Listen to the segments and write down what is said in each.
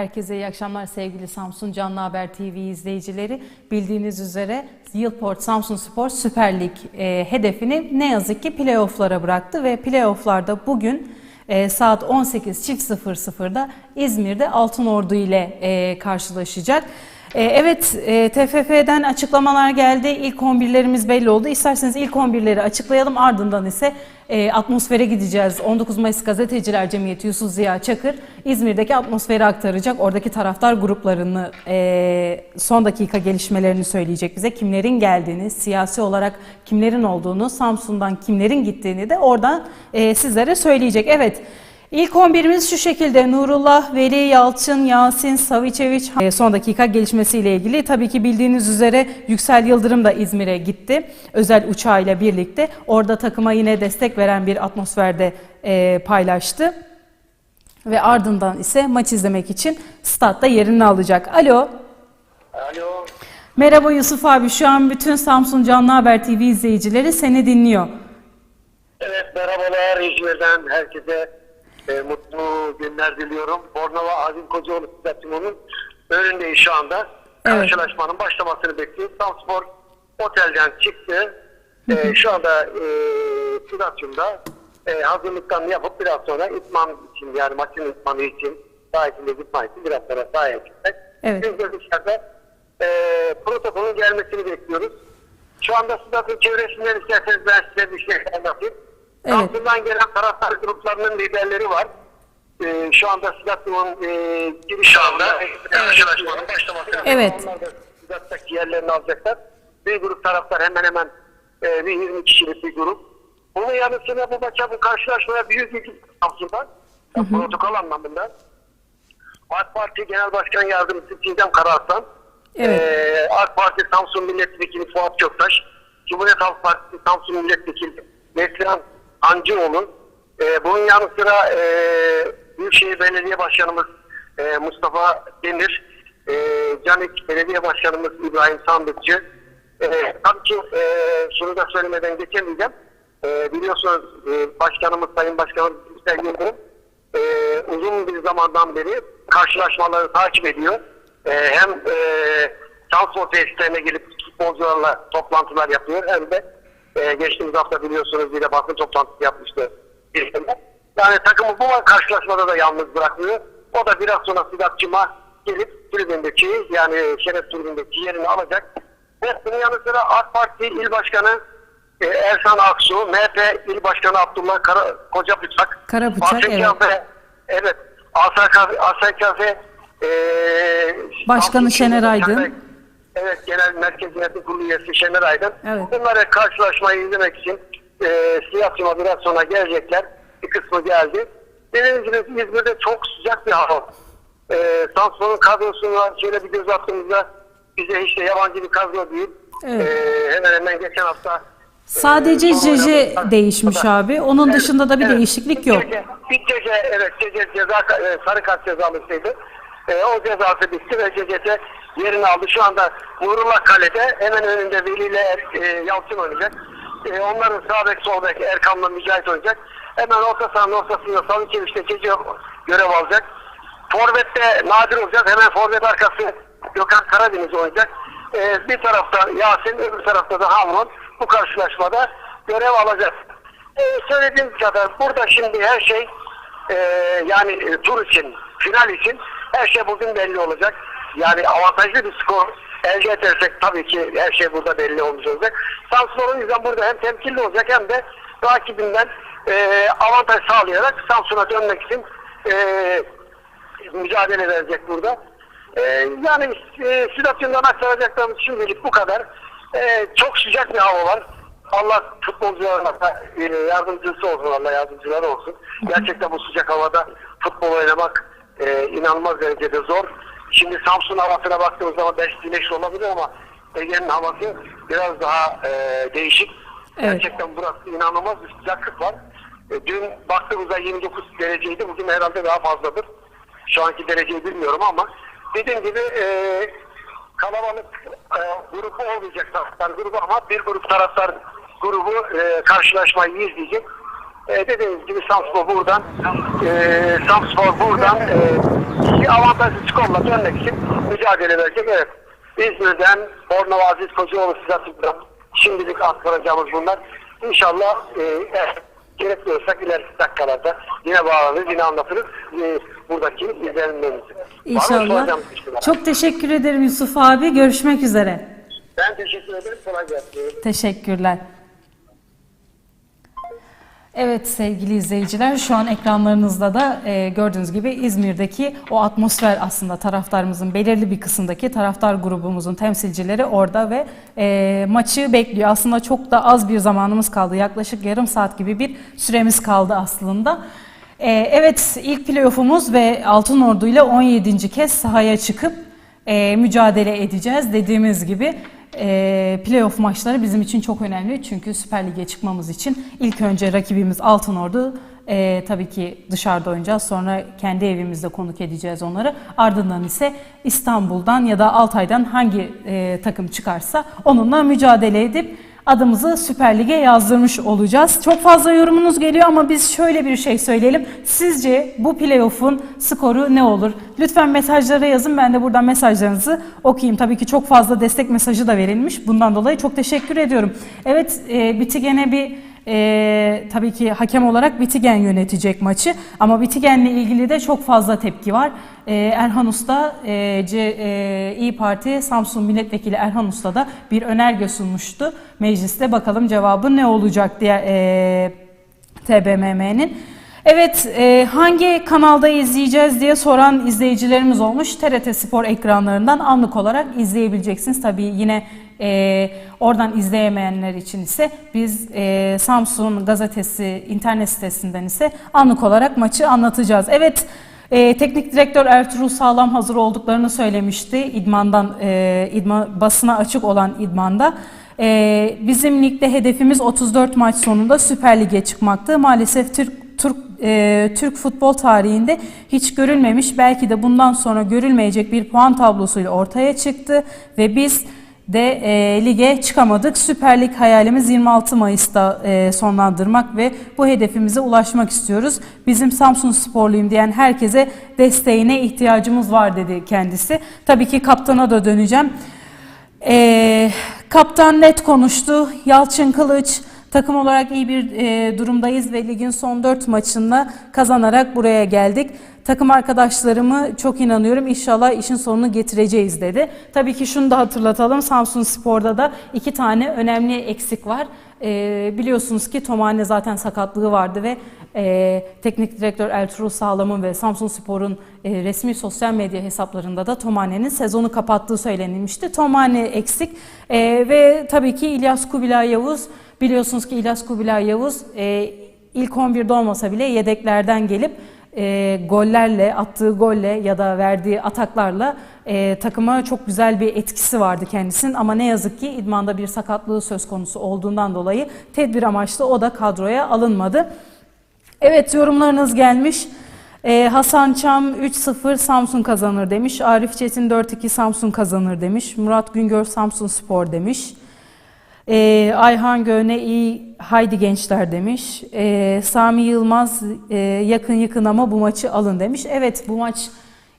Herkese iyi akşamlar sevgili Samsun Canlı Haber TV izleyicileri. Bildiğiniz üzere Yılport Samsun Spor Süper Lig e, hedefini ne yazık ki playofflara bıraktı ve playofflarda bugün e, saat 18.00'da İzmir'de Altınordu ile e, karşılaşacak. E, evet e, TFF'den açıklamalar geldi. İlk 11'lerimiz belli oldu. İsterseniz ilk 11'leri açıklayalım ardından ise e, atmosfere gideceğiz. 19 Mayıs Gazeteciler Cemiyeti Yusuf Ziya Çakır İzmir'deki atmosferi aktaracak. Oradaki taraftar gruplarını e, son dakika gelişmelerini söyleyecek bize. Kimlerin geldiğini, siyasi olarak kimlerin olduğunu, Samsun'dan kimlerin gittiğini de oradan sizlere söyleyecek. Evet. İlk 11'imiz şu şekilde Nurullah, Veli, Yalçın, Yasin, Saviçeviç e, son dakika gelişmesiyle ilgili. Tabii ki bildiğiniz üzere Yüksel Yıldırım da İzmir'e gitti. Özel uçağıyla birlikte. Orada takıma yine destek veren bir atmosferde e, paylaştı. Ve ardından ise maç izlemek için statta yerini alacak. Alo. Alo. Merhaba Yusuf abi. Şu an bütün Samsun Canlı Haber TV izleyicileri seni dinliyor. Evet merhabalar İzmir'den herkese e, mutlu günler diliyorum. Bornova Azim Kocaoğlu Stadyumu'nun önündeyiz şu anda. Evet. Karşılaşmanın başlamasını bekliyoruz. Samspor otelden çıktı. E, şu anda e, stadyumda e, hazırlıklarını yapıp biraz sonra itman için yani maçın itmanı için saha içinde gitman için biraz sonra sahaya gitmek. Evet. Biz de dışarıda e, protokolün gelmesini bekliyoruz. Şu anda stadyum çevresinden isterseniz ben size bir şey anlatayım. Evet. Samsun'dan gelen taraftar gruplarının liderleri var. Ee, şu anda stadyumun e, giriş anda karşılaşmanın başlamasını Evet. Onlar da yerlerini alacaklar. Bir grup taraftar hemen hemen e, bir 20 kişilik bir grup. Bunun yanı sıra bu maça bu karşılaşmaya büyük ilgi Samsun'dan. Protokol anlamında. AK Parti Genel Başkan Yardımcısı Çiğdem Karaaslan. Evet. Ee, AK Parti Samsun Milletvekili Fuat Köktaş. Cumhuriyet Halk Partisi Samsun Milletvekili Neslihan Hancıoğlu. Ee, bunun yanı sıra e, Büyükşehir Belediye Başkanımız e, Mustafa Demir. E, Canik Belediye Başkanımız İbrahim Sandıkçı. E, tabii ki e, şunu da söylemeden geçemeyeceğim. E, biliyorsunuz e, Başkanımız Sayın Başkanımız Hüseyin Yıldırım e, uzun bir zamandan beri karşılaşmaları takip ediyor. E, hem e, transpor tesislerine gelip futbolcularla toplantılar yapıyor hem de e, geçtiğimiz hafta biliyorsunuz bir de basın toplantısı yapmıştı. Yani takımı bu karşılaşmada da yalnız bırakmıyor. O da biraz sonra Sidat Cima gelip tribündeki yani şeref tribündeki yerini alacak. Ve bunun yanı sıra AK Parti İl Başkanı e, Ersan Aksu, MHP İl Başkanı Abdullah Kara, Koca Bıçak, Karabıçak, Asya evet. Kafe, evet. Asya Kafe, Asya Kafe e, Başkanı Şener Aydın. Evet, Genel Merkez Yönetim Kurulu üyesi Şener Aydın. Evet. Bunlara karşılaşmayı izlemek için e, Siyasıma biraz sonra gelecekler. Bir kısmı geldi. Dediğiniz gibi İzmir'de çok sıcak bir hava. E, Samsun'un kadrosuna şöyle bir göz attığımızda bize hiç de yabancı bir kadro değil. Evet. E, hemen hemen geçen hafta Sadece e, son Jeje oynadık. değişmiş abi. Onun dışında da bir Evet. değişiklik yok. Bir gece evet gece ceza e, sarı kart cezalısıydı. E, o cezası bitti ve gece yerini aldı. Şu anda Nurullah Kale'de hemen önünde Veli ile Er- e, Yalçın oynayacak. E, onların sağ bek sol bek Erkan'la Mücahit oynayacak. Hemen orta sahanın ortasında Saviçeviç'te gece görev alacak. Forvet'te Nadir olacak. Hemen forvet arkası Gökhan Karadeniz oynayacak. E, bir tarafta Yasin, öbür tarafta da Hamron bu karşılaşmada görev alacak. E, söylediğim kadar burada şimdi her şey e, yani e, tur için, final için her şey bugün belli olacak. Yani avantajlı bir skor elde edersek tabii ki her şey burada belli olmuş olacak. Samsun o yüzden burada hem temkinli olacak hem de rakibinden e, avantaj sağlayarak Samsun'a dönmek için e, mücadele verecek burada. E, yani e, Sidatyon'dan aktaracaklarımız şimdilik bu kadar. E, çok sıcak bir hava var. Allah futbolcularına e, yardımcısı olsun, Allah yardımcıları olsun. Gerçekten bu sıcak havada futbol oynamak e, inanılmaz derecede zor. Şimdi Samsun havasına baktığımız zaman belki güneşli olabilir ama Ege'nin havası biraz daha e, değişik. Evet. Gerçekten burası inanılmaz bir sıcaklık var. E, dün baktığımızda 29 dereceydi. Bugün herhalde daha fazladır. Şu anki dereceyi bilmiyorum ama dediğim gibi e, kalabalık e, grubu olmayacak taraftar grubu ama bir grup taraftar grubu e, karşılaşmayı izleyecek. E, dediğimiz gibi Samspor buradan e, Samspor buradan e, avantajlı skorla dönmek için mücadele verecek. Evet. İzmir'den Bornova Aziz Kocaoğlu Sıratı'dan şimdilik aktaracağımız bunlar. İnşallah e, eğer gerekli ileriki dakikalarda yine bağlanırız, yine anlatırız e, buradaki izlenimlerimizi. İnşallah. şeyler? Çok teşekkür ederim Yusuf abi. Görüşmek üzere. Ben teşekkür ederim. Kolay gelsin. Teşekkürler. Evet sevgili izleyiciler şu an ekranlarınızda da e, gördüğünüz gibi İzmir'deki o atmosfer aslında taraftarımızın belirli bir kısımdaki taraftar grubumuzun temsilcileri orada ve e, maçı bekliyor. Aslında çok da az bir zamanımız kaldı yaklaşık yarım saat gibi bir süremiz kaldı aslında. E, evet ilk playoff'umuz ve Altın Ordu ile 17. kez sahaya çıkıp e, mücadele edeceğiz dediğimiz gibi. E, playoff maçları bizim için çok önemli. Çünkü Süper Lig'e çıkmamız için ilk önce rakibimiz Altınordu e, tabii ki dışarıda oynayacağız. Sonra kendi evimizde konuk edeceğiz onları. Ardından ise İstanbul'dan ya da Altay'dan hangi e, takım çıkarsa onunla mücadele edip adımızı Süper Lig'e yazdırmış olacağız. Çok fazla yorumunuz geliyor ama biz şöyle bir şey söyleyelim. Sizce bu playoff'un skoru ne olur? Lütfen mesajlara yazın. Ben de buradan mesajlarınızı okuyayım. Tabii ki çok fazla destek mesajı da verilmiş. Bundan dolayı çok teşekkür ediyorum. Evet, e, Bitigen'e bir e, tabii ki hakem olarak Bitigen yönetecek maçı. Ama Bitigen'le ilgili de çok fazla tepki var. E, Erhan Usta, e, C, e, İyi Parti Samsun Milletvekili Erhan Usta da bir önerge sunmuştu mecliste. Bakalım cevabı ne olacak diye e, TBMM'nin. Evet, e, hangi kanalda izleyeceğiz diye soran izleyicilerimiz olmuş. TRT Spor ekranlarından anlık olarak izleyebileceksiniz. Tabii yine e, oradan izleyemeyenler için ise biz e, Samsun gazetesi internet sitesinden ise anlık olarak maçı anlatacağız. Evet, e, teknik direktör Ertuğrul Sağlam hazır olduklarını söylemişti. İdmandan, e, idman, basına açık olan idmanda. Ee, bizim ligde hedefimiz 34 maç sonunda Süper Lig'e çıkmaktı. Maalesef Türk Türk e, Türk futbol tarihinde hiç görülmemiş, belki de bundan sonra görülmeyecek bir puan tablosuyla ortaya çıktı ve biz de e, lige çıkamadık. Süper Lig hayalimiz 26 Mayıs'ta e, sonlandırmak ve bu hedefimize ulaşmak istiyoruz. Bizim Samsun Sporluyum diyen herkese desteğine ihtiyacımız var dedi kendisi. Tabii ki kaptana da döneceğim. Ee, kaptan net konuştu. Yalçın Kılıç takım olarak iyi bir e, durumdayız ve ligin son 4 maçında kazanarak buraya geldik. Takım arkadaşlarımı çok inanıyorum. İnşallah işin sonunu getireceğiz dedi. Tabii ki şunu da hatırlatalım. Samsun Spor'da da iki tane önemli eksik var. Ee, biliyorsunuz ki Tomane zaten sakatlığı vardı ve e, teknik direktör Ertuğrul Sağlam'ın ve Samsun Spor'un e, resmi sosyal medya hesaplarında da Tomane'nin sezonu kapattığı söylenilmişti. Tomane eksik E, ve tabii ki İlyas Kubilay Yavuz biliyorsunuz ki İlyas Kubilay Yavuz e, ilk 11'de olmasa bile yedeklerden gelip e, gollerle, attığı golle ya da verdiği ataklarla e, takıma çok güzel bir etkisi vardı kendisinin. Ama ne yazık ki idmanda bir sakatlığı söz konusu olduğundan dolayı tedbir amaçlı o da kadroya alınmadı. Evet yorumlarınız gelmiş. Ee, Hasan Çam 3-0 Samsun kazanır demiş. Arif Çetin 4-2 Samsun kazanır demiş. Murat Güngör Samsun Spor demiş. Ee, Ayhan Göne iyi haydi gençler demiş. Ee, Sami Yılmaz e, yakın yakın ama bu maçı alın demiş. Evet bu maç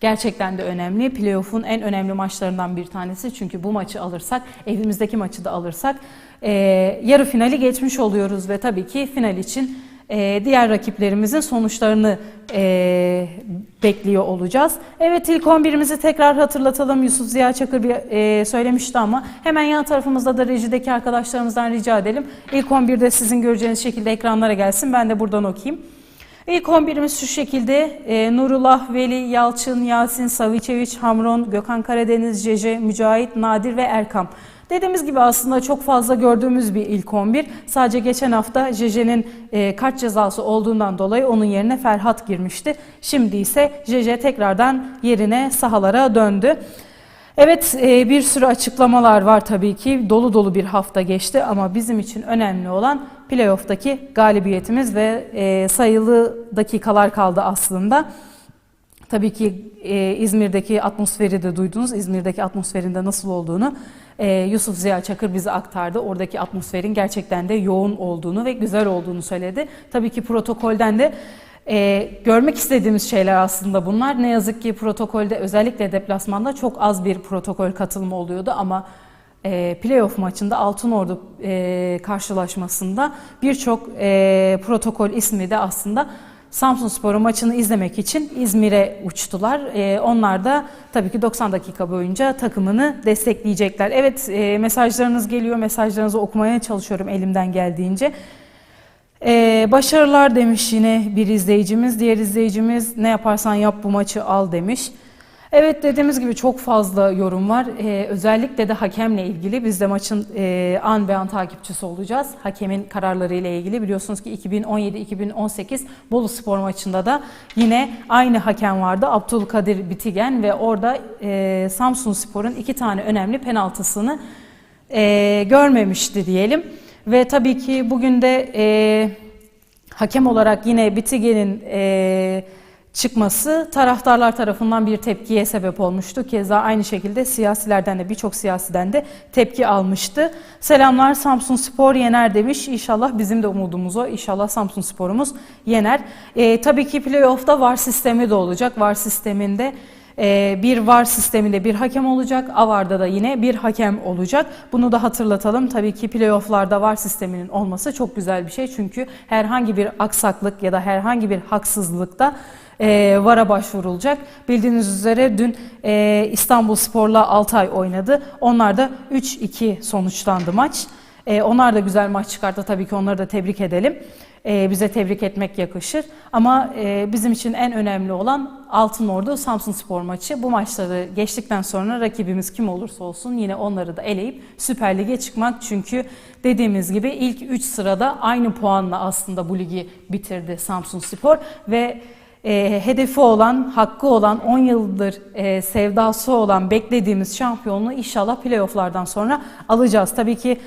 gerçekten de önemli. Playoff'un en önemli maçlarından bir tanesi. Çünkü bu maçı alırsak, evimizdeki maçı da alırsak e, yarı finali geçmiş oluyoruz ve tabii ki final için e, diğer rakiplerimizin sonuçlarını e, bekliyor olacağız. Evet ilk 11'imizi tekrar hatırlatalım. Yusuf Ziya Çakır bir e, söylemişti ama hemen yan tarafımızda da rejideki arkadaşlarımızdan rica edelim. İlk 11'de sizin göreceğiniz şekilde ekranlara gelsin. Ben de buradan okuyayım. İlk 11'imiz şu şekilde. E, Nurullah, Veli, Yalçın, Yasin, Savicevic, Hamron, Gökhan Karadeniz, Jeje, Mücahit, Nadir ve Erkam. Dediğimiz gibi aslında çok fazla gördüğümüz bir ilk 11. Sadece geçen hafta Jeje'nin e, kart cezası olduğundan dolayı onun yerine Ferhat girmişti. Şimdi ise Jeje tekrardan yerine sahalara döndü. Evet e, bir sürü açıklamalar var tabii ki. Dolu dolu bir hafta geçti ama bizim için önemli olan playoff'taki galibiyetimiz ve e, sayılı dakikalar kaldı aslında. Tabii ki e, İzmir'deki atmosferi de duydunuz. İzmir'deki atmosferinde nasıl olduğunu e, Yusuf Ziya Çakır bize aktardı. Oradaki atmosferin gerçekten de yoğun olduğunu ve güzel olduğunu söyledi. Tabii ki protokolden de Ee, görmek istediğimiz şeyler aslında bunlar. Ne yazık ki protokolde özellikle deplasmanda çok az bir protokol katılımı oluyordu ama e, playoff maçında Altınordu e, karşılaşmasında birçok e, protokol ismi de aslında Samsun Spor'un maçını izlemek için İzmir'e uçtular. E, onlar da tabii ki 90 dakika boyunca takımını destekleyecekler. Evet e, mesajlarınız geliyor. Mesajlarınızı okumaya çalışıyorum elimden geldiğince. Ee, başarılar demiş yine bir izleyicimiz. Diğer izleyicimiz ne yaparsan yap bu maçı al demiş. Evet dediğimiz gibi çok fazla yorum var. Ee, özellikle de hakemle ilgili biz de maçın e, an be an takipçisi olacağız. Hakemin kararları ile ilgili biliyorsunuz ki 2017-2018 Bolu Spor maçında da yine aynı hakem vardı. Abdülkadir Bitigen ve orada e, Samsun Spor'un iki tane önemli penaltısını e, görmemişti diyelim. Ve tabii ki bugün de e, hakem olarak yine Bitigen'in e, çıkması taraftarlar tarafından bir tepkiye sebep olmuştu. Keza aynı şekilde siyasilerden de birçok siyasiden de tepki almıştı. Selamlar Samsun Spor yener demiş. İnşallah bizim de umudumuz o. İnşallah Samsun Spor'umuz yener. E, tabii ki playoff'ta VAR sistemi de olacak. VAR sisteminde ee, bir VAR sisteminde bir hakem olacak, AVAR'da da yine bir hakem olacak. Bunu da hatırlatalım. Tabii ki playofflarda VAR sisteminin olması çok güzel bir şey. Çünkü herhangi bir aksaklık ya da herhangi bir haksızlıkta e, VAR'a başvurulacak. Bildiğiniz üzere dün e, İstanbul Spor'la Altay oynadı. Onlar da 3-2 sonuçlandı maç. E, onlar da güzel maç çıkarttı. Tabii ki onları da tebrik edelim. E, bize tebrik etmek yakışır. Ama e, bizim için en önemli olan Altınordu Samsun Spor maçı. Bu maçları geçtikten sonra rakibimiz kim olursa olsun yine onları da eleyip Süper Lig'e çıkmak. Çünkü dediğimiz gibi ilk 3 sırada aynı puanla aslında bu ligi bitirdi Samsun Spor ve e, hedefi olan, hakkı olan, 10 yıldır e, sevdası olan beklediğimiz şampiyonluğu inşallah playofflardan sonra alacağız. Tabii ki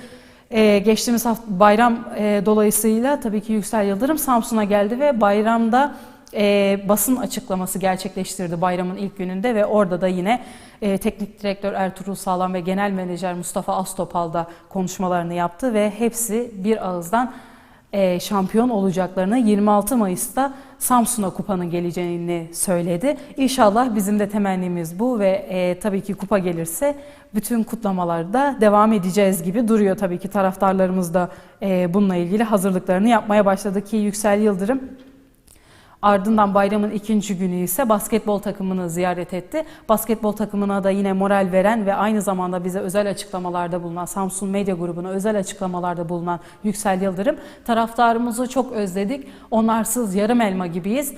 ee, geçtiğimiz hafta bayram e, dolayısıyla tabii ki Yüksel Yıldırım Samsun'a geldi ve bayramda e, basın açıklaması gerçekleştirdi bayramın ilk gününde ve orada da yine e, teknik direktör Ertuğrul Sağlam ve genel menajer Mustafa Astopal da konuşmalarını yaptı ve hepsi bir ağızdan e, şampiyon olacaklarını 26 Mayıs'ta Samsun'a kupanın geleceğini söyledi. İnşallah bizim de temennimiz bu ve e, tabii ki kupa gelirse bütün kutlamalarda devam edeceğiz gibi duruyor. Tabii ki taraftarlarımız da e, bununla ilgili hazırlıklarını yapmaya başladı ki Yüksel Yıldırım Ardından bayramın ikinci günü ise basketbol takımını ziyaret etti. Basketbol takımına da yine moral veren ve aynı zamanda bize özel açıklamalarda bulunan Samsun Medya Grubu'na özel açıklamalarda bulunan Yüksel Yıldırım taraftarımızı çok özledik. Onlarsız yarım elma gibiyiz.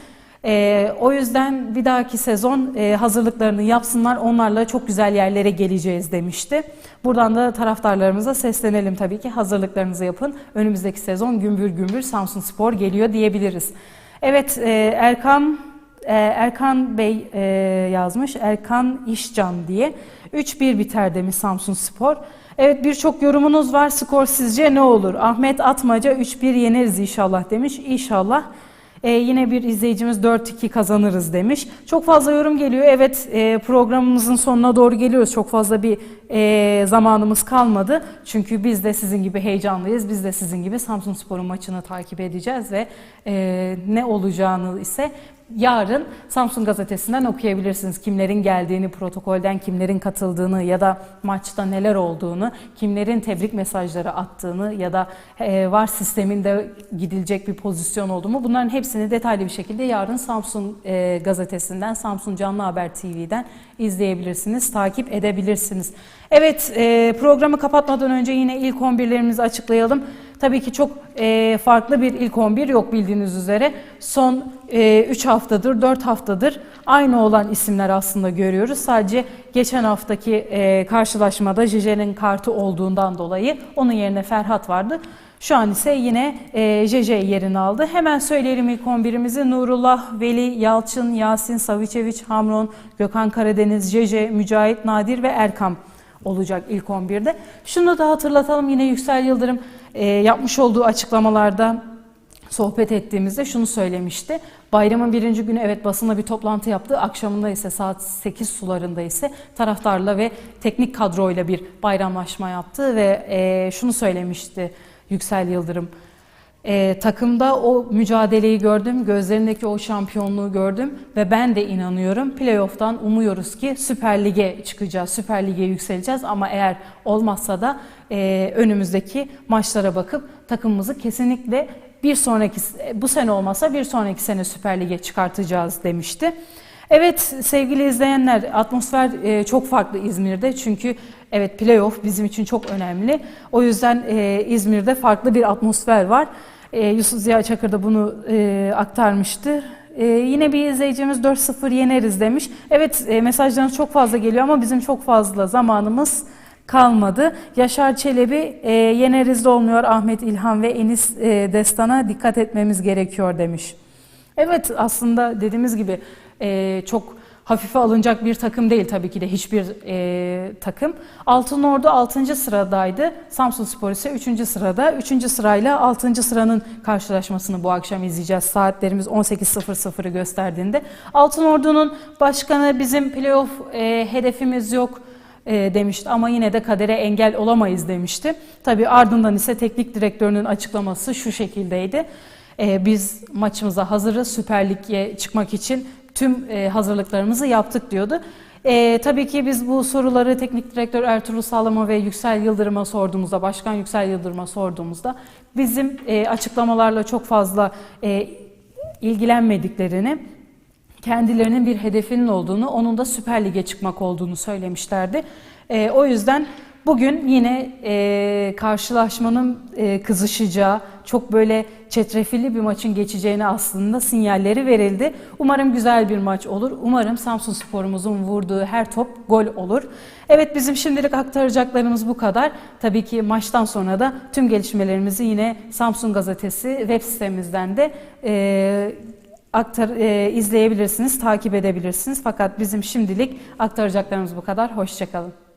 Ee, o yüzden bir dahaki sezon e, hazırlıklarını yapsınlar. Onlarla çok güzel yerlere geleceğiz demişti. Buradan da taraftarlarımıza seslenelim tabii ki. Hazırlıklarınızı yapın. Önümüzdeki sezon gümbür gümbür Samsun Spor geliyor diyebiliriz. Evet e, Erkan e, Erkan Bey e, yazmış. Erkan İşcan diye. 3-1 biter demiş Samsun Spor. Evet birçok yorumunuz var. Skor sizce ne olur? Ahmet Atmaca 3-1 yeneriz inşallah demiş. İnşallah. Ee, yine bir izleyicimiz 4-2 kazanırız demiş. Çok fazla yorum geliyor. Evet e, programımızın sonuna doğru geliyoruz. Çok fazla bir e, zamanımız kalmadı. Çünkü biz de sizin gibi heyecanlıyız. Biz de sizin gibi Samsun Spor'un maçını takip edeceğiz ve e, ne olacağını ise yarın Samsun Gazetesi'nden okuyabilirsiniz. Kimlerin geldiğini, protokolden kimlerin katıldığını ya da maçta neler olduğunu, kimlerin tebrik mesajları attığını ya da e, var sisteminde gidilecek bir pozisyon olduğunu bunların hepsini detaylı bir şekilde yarın Samsun e, Gazetesi'nden, Samsun Canlı Haber TV'den izleyebilirsiniz, takip edebilirsiniz. Evet e, programı kapatmadan önce yine ilk 11'lerimizi açıklayalım. Tabii ki çok e, farklı bir ilk 11 yok bildiğiniz üzere. Son 3 e, haftadır, 4 haftadır aynı olan isimler aslında görüyoruz. Sadece geçen haftaki e, karşılaşmada Jeje'nin kartı olduğundan dolayı onun yerine Ferhat vardı. Şu an ise yine e, JJ yerini aldı. Hemen söyleyelim ilk 11'imizi. Nurullah, Veli, Yalçın, Yasin, Savicevic, Hamron, Gökhan Karadeniz, JJ, Mücahit, Nadir ve Erkam olacak ilk 11'de. Şunu da hatırlatalım yine Yüksel Yıldırım e, yapmış olduğu açıklamalarda sohbet ettiğimizde şunu söylemişti. Bayramın birinci günü evet basınla bir toplantı yaptı. Akşamında ise saat 8 sularında ise taraftarla ve teknik kadroyla bir bayramlaşma yaptı ve e, şunu söylemişti Yüksel Yıldırım. Ee, takımda o mücadeleyi gördüm, gözlerindeki o şampiyonluğu gördüm ve ben de inanıyorum. Playoff'tan umuyoruz ki Süper Lig'e çıkacağız, Süper Lig'e yükseleceğiz ama eğer olmazsa da e, önümüzdeki maçlara bakıp takımımızı kesinlikle bir sonraki bu sene olmasa bir sonraki sene Süper Lig'e çıkartacağız demişti. Evet sevgili izleyenler atmosfer e, çok farklı İzmir'de çünkü evet playoff bizim için çok önemli. O yüzden e, İzmir'de farklı bir atmosfer var. E, Yusuf Ziya Çakır da bunu e, aktarmıştı. E, yine bir izleyicimiz 4-0 yeneriz demiş. Evet e, mesajlarınız çok fazla geliyor ama bizim çok fazla zamanımız kalmadı. Yaşar Çelebi e, yeneriz de olmuyor Ahmet İlhan ve Enis e, Destan'a dikkat etmemiz gerekiyor demiş. Evet aslında dediğimiz gibi e, çok hafife alınacak bir takım değil tabii ki de hiçbir e, takım. Altın Ordu 6. sıradaydı. Samsun Spor ise 3. sırada. 3. sırayla 6. sıranın karşılaşmasını bu akşam izleyeceğiz. Saatlerimiz 18.00'ı gösterdiğinde. Altın Ordu'nun başkanı bizim playoff e, hedefimiz yok e, demişti ama yine de kadere engel olamayız demişti. Tabii ardından ise teknik direktörünün açıklaması şu şekildeydi. E, biz maçımıza hazırız Süper Lig'e çıkmak için tüm e, hazırlıklarımızı yaptık diyordu. E, tabii ki biz bu soruları teknik direktör Ertuğrul Sağlam'a ve Yüksel Yıldırım'a sorduğumuzda, Başkan Yüksel Yıldırım'a sorduğumuzda bizim e, açıklamalarla çok fazla e, ilgilenmediklerini, kendilerinin bir hedefinin olduğunu, onun da Süper Lig'e çıkmak olduğunu söylemişlerdi. E, o yüzden bugün yine e, karşılaşmanın e, kızışacağı, çok böyle çetrefilli bir maçın geçeceğini aslında sinyalleri verildi. Umarım güzel bir maç olur. Umarım Samsun Spor'umuzun vurduğu her top gol olur. Evet bizim şimdilik aktaracaklarımız bu kadar. Tabii ki maçtan sonra da tüm gelişmelerimizi yine Samsun Gazetesi web sitemizden de e, aktar, e, izleyebilirsiniz, takip edebilirsiniz. Fakat bizim şimdilik aktaracaklarımız bu kadar. Hoşçakalın.